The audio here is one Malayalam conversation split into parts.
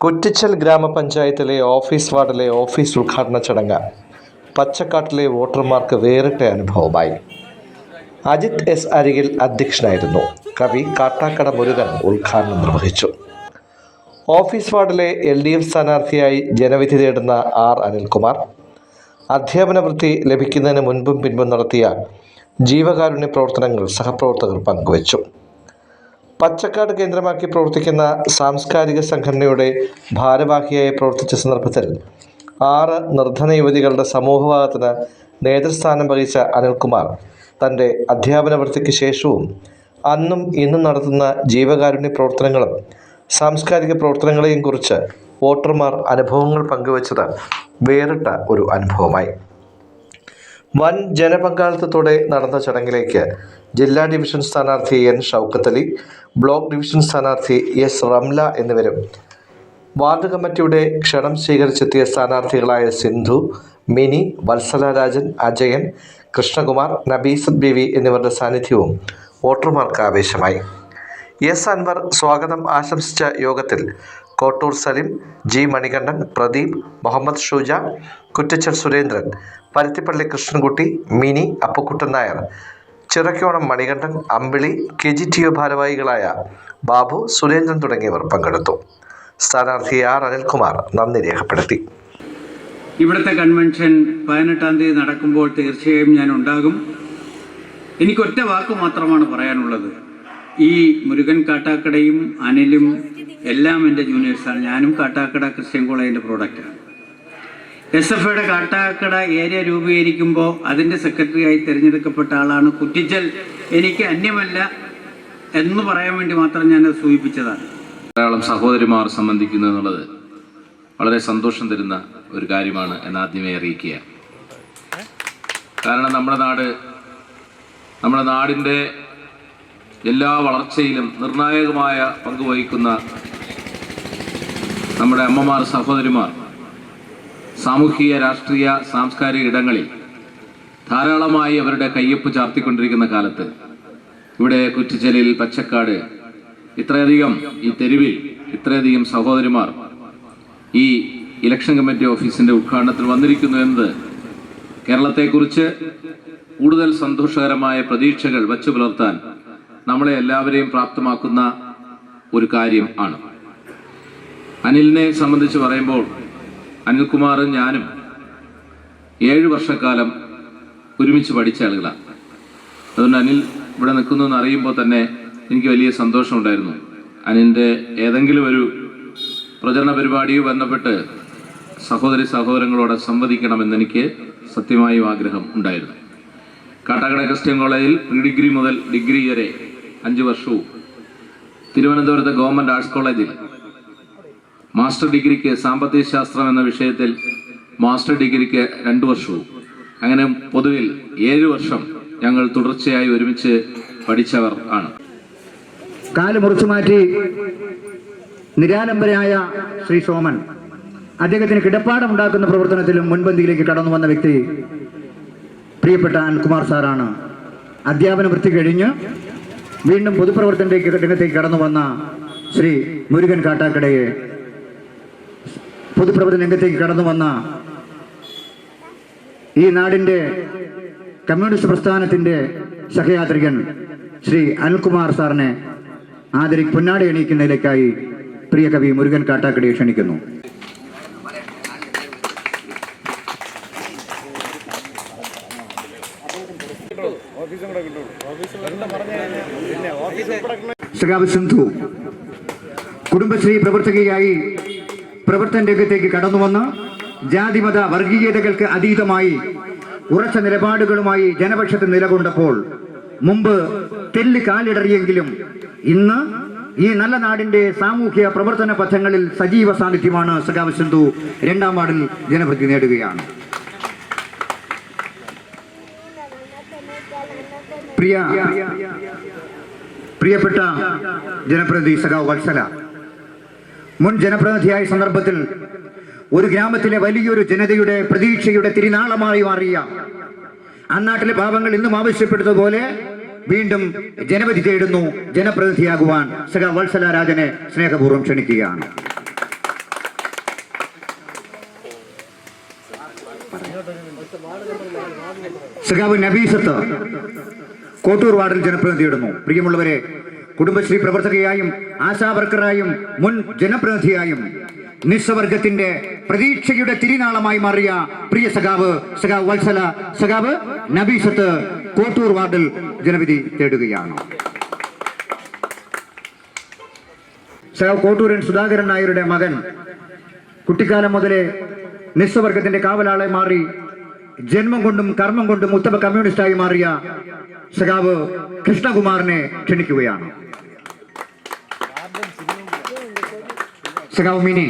കുറ്റിച്ചൽ ഗ്രാമപഞ്ചായത്തിലെ ഓഫീസ് വാർഡിലെ ഓഫീസ് ഉദ്ഘാടന ചടങ്ങ്. പച്ചക്കാട്ടിലെ വോട്ടർമാർക്ക് വേറിട്ട അനുഭവമായി. അജിത് എസ് അരികിൽ അധ്യക്ഷനായിരുന്നു. കവി കാട്ടാക്കട മുരുകൻ ഉദ്ഘാടനം നിർവഹിച്ചു. ഓഫീസ് വാർഡിലെ എൽ ഡി എഫ് സ്ഥാനാർത്ഥിയായി ജനവിധി തേടുന്ന ആർ അനിൽകുമാർ. അധ്യാപന വൃത്തി ലഭിക്കുന്നതിന് മുൻപും പിൻപും നടത്തിയ ജീവകാരുണ്യ പ്രവർത്തനങ്ങൾ സഹപ്രവർത്തകർ പങ്കുവച്ചു. പച്ചക്കാട് കേന്ദ്രമാക്കി പ്രവർത്തിക്കുന്ന സാംസ്കാരിക സംഘടനയുടെ ഭാരവാഹിയായി പ്രവർത്തിച്ച സന്ദർഭത്തിൽ ആറ് നിർധന യുവതികളുടെ സമൂഹഭാഗത്തിന് നേതൃസ്ഥാനം വഹിച്ച അനിൽകുമാർ തന്റെ അധ്യാപന വൃത്തിക്ക് ശേഷവും അന്നും ഇന്നും നടത്തുന്ന ജീവകാരുണ്യ പ്രവർത്തനങ്ങളും സാംസ്കാരിക പ്രവർത്തനങ്ങളെയും കുറിച്ച് വോട്ടർമാർ അനുഭവങ്ങൾ പങ്കുവച്ചത് വേറിട്ട ഒരു അനുഭവമായി. വൻ ജനപങ്കാളിത്തത്തോടെ നടന്ന ചടങ്ങിലേക്ക് ജില്ലാ ഡിവിഷൻ സ്ഥാനാർത്ഥി N Shoukath Ali block division സ്ഥാനാർത്ഥി എസ് റംല എന്നിവരും വാർഡ് കമ്മിറ്റിയുടെ ക്ഷണം സ്വീകരിച്ചെത്തിയ സ്ഥാനാർത്ഥികളായ സിന്ധു മിനി വത്സല രാജൻ അജയൻ കൃഷ്ണകുമാർ നബീസ് ബിവി എന്നിവരുടെ സാന്നിധ്യവും വോട്ടർമാർക്ക് ആവേശമായി. എസ് അൻവർ സ്വാഗതം ആശംസിച്ച യോഗത്തിൽ Kottoor Salim G Manikandan Pradeep Muhammad Shuja Kuttichal Surendran Paruthippally Krishnankutty Mini Appukuttan Nair. Chirakkonam Manikandan Ambili K G T O ഭാരവാഹികളായ ബാബു സുരേന്ദ്രൻ തുടങ്ങിയവർ പങ്കെടുത്തു. സ്ഥാനാർത്ഥി ആർ അനിൽകുമാർ നന്ദി രേഖപ്പെടുത്തി. ഇവിടുത്തെ കൺവെൻഷൻ പതിനെട്ടാം തീയതി നടക്കുമ്പോൾ തീർച്ചയായും ഞാൻ ഉണ്ടാകും. എനിക്കൊറ്റ വാക്ക് മാത്രമാണ് പറയാനുള്ളത്. ഈ മുരുകൻ കാട്ടാക്കടയും അനിലും എല്ലാം എന്റെ ജൂനിയേഴ്സാണ്. ഞാനും കാട്ടാക്കട ക്രിസ്ത്യൻ കോളേജിന്റെ പ്രോഡക്റ്റാണ്. എസ് എഫ് ഐയുടെ കാട്ടാക്കട ഏരിയ രൂപീകരിക്കുമ്പോൾ അതിന്റെ സെക്രട്ടറിയായി തിരഞ്ഞെടുക്കപ്പെട്ട ആളാണ് കുറ്റിച്ചൽ. എനിക്ക് അന്യമല്ല എന്ന് പറയാൻ വേണ്ടി മാത്രം ഞാനത് സൂചിപ്പിച്ചതാണ്. ധാരാളം സഹോദരിമാർ സംബന്ധിക്കുന്നു എന്നുള്ളത് വളരെ സന്തോഷം തരുന്ന ഒരു കാര്യമാണ് എന്ന് ആദ്യമേ അറിയിക്കുക കാരണം നമ്മുടെ നാട് നമ്മുടെ നാടിന്റെ എല്ലാ വളർച്ചയിലും നിർണായകമായ പങ്ക് വഹിക്കുന്ന നമ്മുടെ അമ്മമാർ സഹോദരിമാർ സാമൂഹിക രാഷ്ട്രീയ സാംസ്കാരിക ഇടങ്ങളിൽ ധാരാളമായി അവരുടെ കയ്യൊപ്പ് ചാർത്തിക്കൊണ്ടിരിക്കുന്ന കാലത്ത് ഇവിടെ കുറ്റിച്ചലിൽ പച്ചക്കാട് ഇത്രയധികം ഈ തെരുവിൽ ഇത്രയധികം സഹോദരിമാർ ഈ ഇലക്ഷൻ കമ്മിറ്റി ഓഫീസിന്റെ ഉദ്ഘാടനത്തിൽ വന്നിരിക്കുന്നു എന്നത് കേരളത്തെക്കുറിച്ച് കൂടുതൽ സന്തോഷകരമായ പ്രതീക്ഷകൾ വച്ചു പുലർത്താൻ നമ്മളെ എല്ലാവരെയും പ്രാപ്തമാക്കുന്ന ഒരു കാര്യം ആണ്. അനിലിനെ സംബന്ധിച്ച് പറയുമ്പോൾ അനിൽകുമാറും ഞാനും ഏഴ് വർഷക്കാലം ഒരുമിച്ച് പഠിച്ച ആളുകളാണ്. അതുകൊണ്ട് അനിൽ ഇവിടെ നിൽക്കുന്നു എന്ന് അറിയുമ്പോൾ തന്നെ എനിക്ക് വലിയ സന്തോഷമുണ്ടായിരുന്നു അനിലിന്റെ ഏതെങ്കിലും ഒരു പ്രചരണ പരിപാടിയോ ബന്ധപ്പെട്ട് സഹോദരി സഹോദരങ്ങളോട് സംവദിക്കണമെന്ന് എനിക്ക് സത്യമായും ആഗ്രഹം ഉണ്ടായിരുന്നു. കാട്ടാക്കട ക്രിസ്ത്യൻ കോളേജിൽ പ്രീ ഡിഗ്രി മുതൽ ഡിഗ്രി വരെ അഞ്ച് വർഷവും. തിരുവനന്തപുരത്തെ ഗവൺമെന്റ് ആർട്സ് കോളേജിൽ മാസ്റ്റർ ഡിഗ്രിക്ക് സാമ്പത്തിക ശാസ്ത്രം എന്ന വിഷയത്തിൽ മാസ്റ്റർ ഡിഗ്രിക്ക് രണ്ട് വർഷവും. അങ്ങനെ പൊതുവിൽ ഏഴ് വർഷം ഞങ്ങൾ തുടർച്ചയായി ഒരുമിച്ച് പഠിച്ചവർ ആണ്. കാൽ മുറിച്ചു മാറ്റി നിരാലംബരായ ശ്രീ സോമൻ അദ്ദേഹത്തിന് കിടപ്പാടമുണ്ടാക്കുന്ന പ്രവർത്തനത്തിലും മുൻപന്തിയിലേക്ക് കടന്നു വന്ന വ്യക്തി പ്രിയപ്പെട്ട അനിൽകുമാർ സാറാണ്. അധ്യാപന വൃത്തി കഴിഞ്ഞ് വീണ്ടും പൊതുപ്രവർത്തന രംഗത്തേക്ക് കടന്നു വന്ന ശ്രീ മുരുകൻ കാട്ടാക്കടയെ പൊതുപ്രവർത്തന രംഗത്തേക്ക് കടന്നു വന്ന ഈ നാടിന്റെ കമ്മ്യൂണിസ്റ്റ് പ്രസ്ഥാനത്തിന്റെ സഹയാത്രികൻ ശ്രീ അനിൽകുമാർ സാറിനെ ആദരി പൊന്നാടി എണീക്കുന്നതിലേക്കായി പ്രിയ കവി മുരുകൻ കാട്ടാക്കടയെ ക്ഷണിക്കുന്നു. സഖാവ് സിന്ധു കുടുംബശ്രീ പ്രവർത്തകയായി പ്രവർത്തന രംഗത്തേക്ക് കടന്നു വന്ന് ജാതിമത വർഗീയതകൾക്ക് അതീതമായി ഉറച്ച നിലപാടുകളുമായി ജനപക്ഷത്തിൽ നിലകൊണ്ടപ്പോൾ മുമ്പ് തെല്ല് കാലിടറിയെങ്കിലും ഇന്ന് ഈ നല്ല നാടിന്റെ സാമൂഹ്യ പ്രവർത്തന പഥങ്ങളിൽ സജീവ സാന്നിധ്യമാണ് സഖാവ് സിന്ധു രണ്ടാം വാർഡിൽ ജനപ്രതി നേടുകയാണ്. പ്രിയ പ്രിയപ്പെട്ട ജനപ്രതിനിധി സഖാവ് വത്സല മുൻ ജനപ്രതിനിധിയായ സന്ദർഭത്തിൽ ഒരു ഗ്രാമത്തിലെ വലിയൊരു ജനതയുടെ പ്രതീക്ഷയുടെ തിരുനാളമായി മാറിയ അന്നാട്ടിലെ പാപങ്ങൾ ഇന്നും ആവശ്യപ്പെട്ടതുപോലെ വീണ്ടും ജനവിധി തേടുന്നു ജനപ്രതിനിധിയാകുവാൻ സഖാവ് വത്സല രാജനെ സ്നേഹപൂർവം ക്ഷണിക്കുകയാണ്. സഖാവ് നബീസത്ത് കോട്ടൂർ വാർഡിൽ ജനപ്രതിനിധിയിടുന്നു പ്രിയമുള്ളവരെ കുടുംബശ്രീ പ്രവർത്തകയായും ആശാവർക്കറായും മുൻ ജനപ്രതിനിധിയായും നിസ്സവർഗത്തിന്റെ പ്രതീക്ഷയുടെ തിരിനാളമായി മാറിയ പ്രിയ സഖാവ് സഖാവ് വത്സല സഖാവ് നബീസത്ത് കോട്ടൂർ വാർഡിൽ ജനവിധി തേടുകയാണ്. സഖാവ് കോട്ടൂരൻ സുധാകരൻ നായരുടെ മകൻ കുട്ടിക്കാലം മുതലേ നിസ്സവർഗത്തിന്റെ കാവലാളെ മാറി ജന്മം കൊണ്ടും കർമ്മം കൊണ്ടും ഉത്തമ കമ്മ്യൂണിസ്റ്റായി മാറിയ സഖാവ് കൃഷ്ണകുമാറിനെ ക്ഷണിക്കുകയാണ്. സഖാവ് മിനി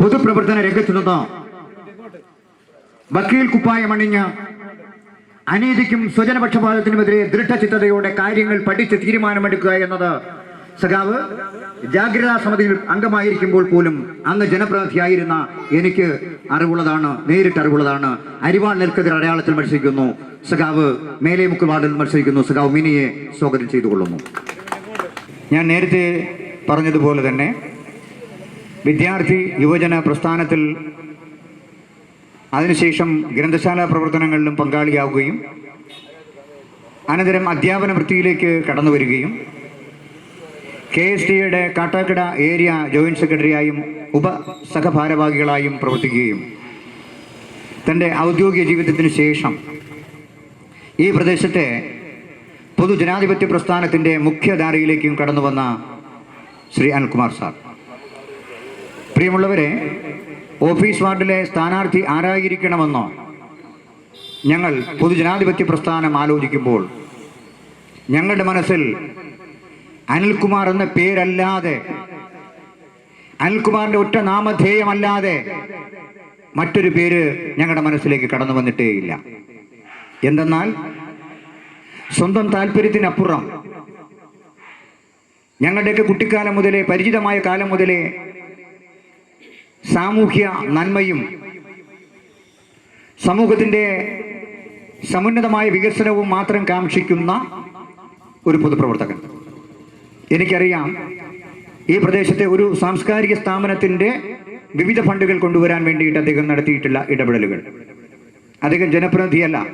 പൊതുപ്രവർത്തന രംഗത്തു നിന്ന് വക്കീൽ കുപ്പായം അണിഞ്ഞ അനീതിക്കും സ്വജനപക്ഷപാതത്തിനുമെതിരെ ദൃഢചിത്തതയോടെ കാര്യങ്ങൾ പഠിച്ച് തീരുമാനമെടുക്കുക എന്നത് സഖാവ് ജാഗ്രതാ സമിതിയിൽ അംഗമായിരിക്കുമ്പോൾ പോലും അന്ന് ജനപ്രതിനിധിയായിരുന്ന എനിക്ക് അറിവുള്ളതാണ് നേരിട്ട് അറിവുള്ളതാണ്. അരിവാൾ നെൽക്കതിർ അടയാളത്തിൽ മത്സരിക്കുന്നു. സഖാവ് മേലെ വാർഡിൽ മത്സരിക്കുന്നു. സഖാവ് മിനിയെ സ്വാഗതം ചെയ്തുകൊള്ളുന്നു. ഞാൻ നേരത്തെ പറഞ്ഞതുപോലെ തന്നെ വിദ്യാർത്ഥി യുവജന പ്രസ്ഥാനത്തിൽ അതിനുശേഷം ഗ്രന്ഥശാല പ്രവർത്തനങ്ങളിലും പങ്കാളിയാവുകയും അനന്തരം അധ്യാപന വൃത്തിയിലേക്ക് കടന്നു വരികയും കെ എസ് ടിയുടെ കാട്ടാക്കട ഏരിയ ജോയിന്റ് സെക്രട്ടറിയായും ഉപ സഹഭാരവാഹികളായും പ്രവർത്തിക്കുകയും തന്റെ ഔദ്യോഗിക ജീവിതത്തിന് ശേഷം ഈ പ്രദേശത്തെ പൊതുജനാധിപത്യ പ്രസ്ഥാനത്തിന്റെ മുഖ്യധാരയിലേക്കും കടന്നു വന്ന ശ്രീ അനിൽകുമാർ സാർ. പ്രിയമുള്ളവരെ ഓഫീസ് വാർഡിലെ സ്ഥാനാർത്ഥി ആരായിരിക്കണമെന്നോ ഞങ്ങൾ പൊതുജനാധിപത്യ പ്രസ്ഥാനം ആലോചിക്കുമ്പോൾ ഞങ്ങളുടെ മനസ്സിൽ അനിൽകുമാർ എന്ന പേരല്ലാതെ അനിൽകുമാറിന്റെ ഒറ്റ നാമധേയമല്ലാതെ മറ്റൊരു പേര് ഞങ്ങളുടെ മനസ്സിലേക്ക് കടന്നു വന്നിട്ടേയില്ല. എന്തെന്നാൽ സ്വന്തം താല്പര്യത്തിനപ്പുറം ഞങ്ങളുടെയൊക്കെ കുട്ടിക്കാലം മുതലേ പരിചിതമായ കാലം മുതലേ സാമൂഹ്യ നന്മയും സമൂഹത്തിന്റെ സമുന്നതമായ വികസനവും മാത്രം കാക്ഷിക്കുന്ന ഒരു പൊതുപ്രവർത്തകൻ. എനിക്കറിയാം. ഈ പ്രദേശത്തെ ഒരു സാംസ്കാരിക സ്ഥാപനത്തിന്റെ വിവിധ ഫണ്ടുകൾ കൊണ്ടുവരാൻ വേണ്ടിയിട്ട് അദ്ദേഹം നടത്തിയിട്ടുള്ള ഇടപെടലുകൾ. അദ്ദേഹം ജനപ്രതിനിധിയല്ല.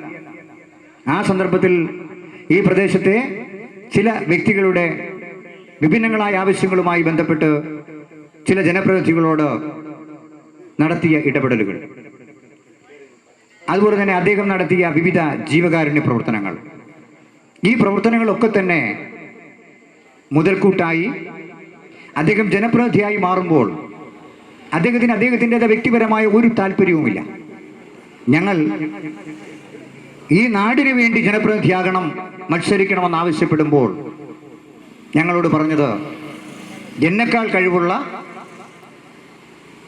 ആ സന്ദർഭത്തിൽ ഈ പ്രദേശത്തെ ചില വ്യക്തികളുടെ വിഭിന്നങ്ങളായ ആവശ്യങ്ങളുമായി ബന്ധപ്പെട്ട് ചില ജനപ്രതിനിധികളോട് നടത്തിയ ഇടപെടലുകൾ. അതുപോലെ തന്നെ അദ്ദേഹം നടത്തിയ വിവിധ ജീവകാരുണ്യ പ്രവർത്തനങ്ങൾ. ഈ പ്രവർത്തനങ്ങളൊക്കെ തന്നെ മുതൽക്കൂട്ടായി അദ്ദേഹം ജനപ്രതിനിധിയായി മാറുമ്പോൾ അദ്ദേഹത്തിന് അദ്ദേഹത്തിന്റെതായ വ്യക്തിപരമായ ഒരു താല്പര്യവുമില്ല. ഞങ്ങൾ ഈ നാടിന് വേണ്ടി ജനപ്രതിനിധിയാകണം മത്സരിക്കണമെന്ന് ആവശ്യപ്പെടുമ്പോൾ ഞങ്ങളോട് പറഞ്ഞത് എന്നെക്കാൾ കഴിവുള്ള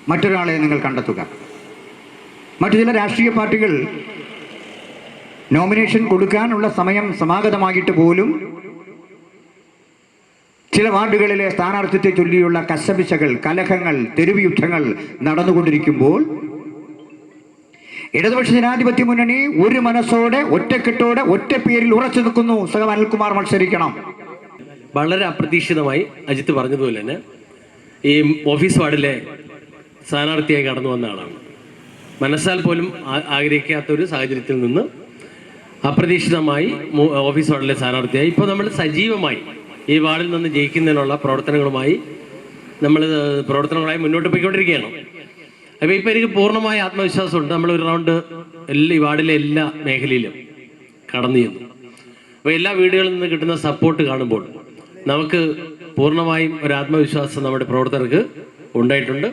മറ്റൊരാളെ നിങ്ങൾ കണ്ടെത്തുക. മറ്റു ചില രാഷ്ട്രീയ പാർട്ടികൾ നോമിനേഷൻ കൊടുക്കാനുള്ള സമയം സമാഗതമായിട്ട് പോലും ചില വാർഡുകളിലെ സ്ഥാനാർത്ഥിത്വത്തെ ചൊല്ലിയുള്ള കശപിശകൾ കലഹങ്ങൾ തെരുവ് യുദ്ധങ്ങൾ നടന്നുകൊണ്ടിരിക്കുമ്പോൾ ഇടതുപക്ഷ ജനാധിപത്യ മുന്നണി ഒരു മനസ്സോടെ ഒറ്റക്കെട്ടോടെ ഒറ്റ പേരിൽ ഉറച്ചു നിൽക്കുന്നു. സഹ അനിൽകുമാർ മത്സരിക്കണം. വളരെ അപ്രതീക്ഷിതമായി അജിത്ത് പറഞ്ഞതുപോലെ തന്നെ ഈ ഓഫീസ് വാർഡിലെ സ്ഥാനാർത്ഥിയായി കടന്നു വന്ന ആളാണ്. മനസ്സാൽ പോലും ആഗ്രഹിക്കാത്ത ഒരു സാഹചര്യത്തിൽ നിന്ന് അപ്രതീക്ഷിതമായി ഓഫീസ് വാർഡിലെ സ്ഥാനാർത്ഥിയായി. ഇപ്പോൾ നമ്മൾ സജീവമായി ഈ വാർഡിൽ നിന്ന് ജയിക്കുന്നതിനുള്ള പ്രവർത്തനങ്ങളുമായി നമ്മൾ പ്രവർത്തനങ്ങളായി മുന്നോട്ട് പോയിക്കൊണ്ടിരിക്കുകയാണ് അപ്പോൾ ഇപ്പോൾ എനിക്ക് പൂർണമായ ആത്മവിശ്വാസമുണ്ട്. നമ്മൾ ഒരു റൗണ്ട് എല്ലാ ഈ വാർഡിലെ എല്ലാ മേഖലയിലും കടന്നു ചെന്നു. അപ്പോൾ എല്ലാ വീടുകളിൽ നിന്ന് കിട്ടുന്ന സപ്പോർട്ട് കാണുമ്പോൾ നമുക്ക് പൂർണമായും ഒരു ആത്മവിശ്വാസം നമ്മുടെ പ്രവർത്തകർക്ക് ഉണ്ടായിട്ടുണ്ട്.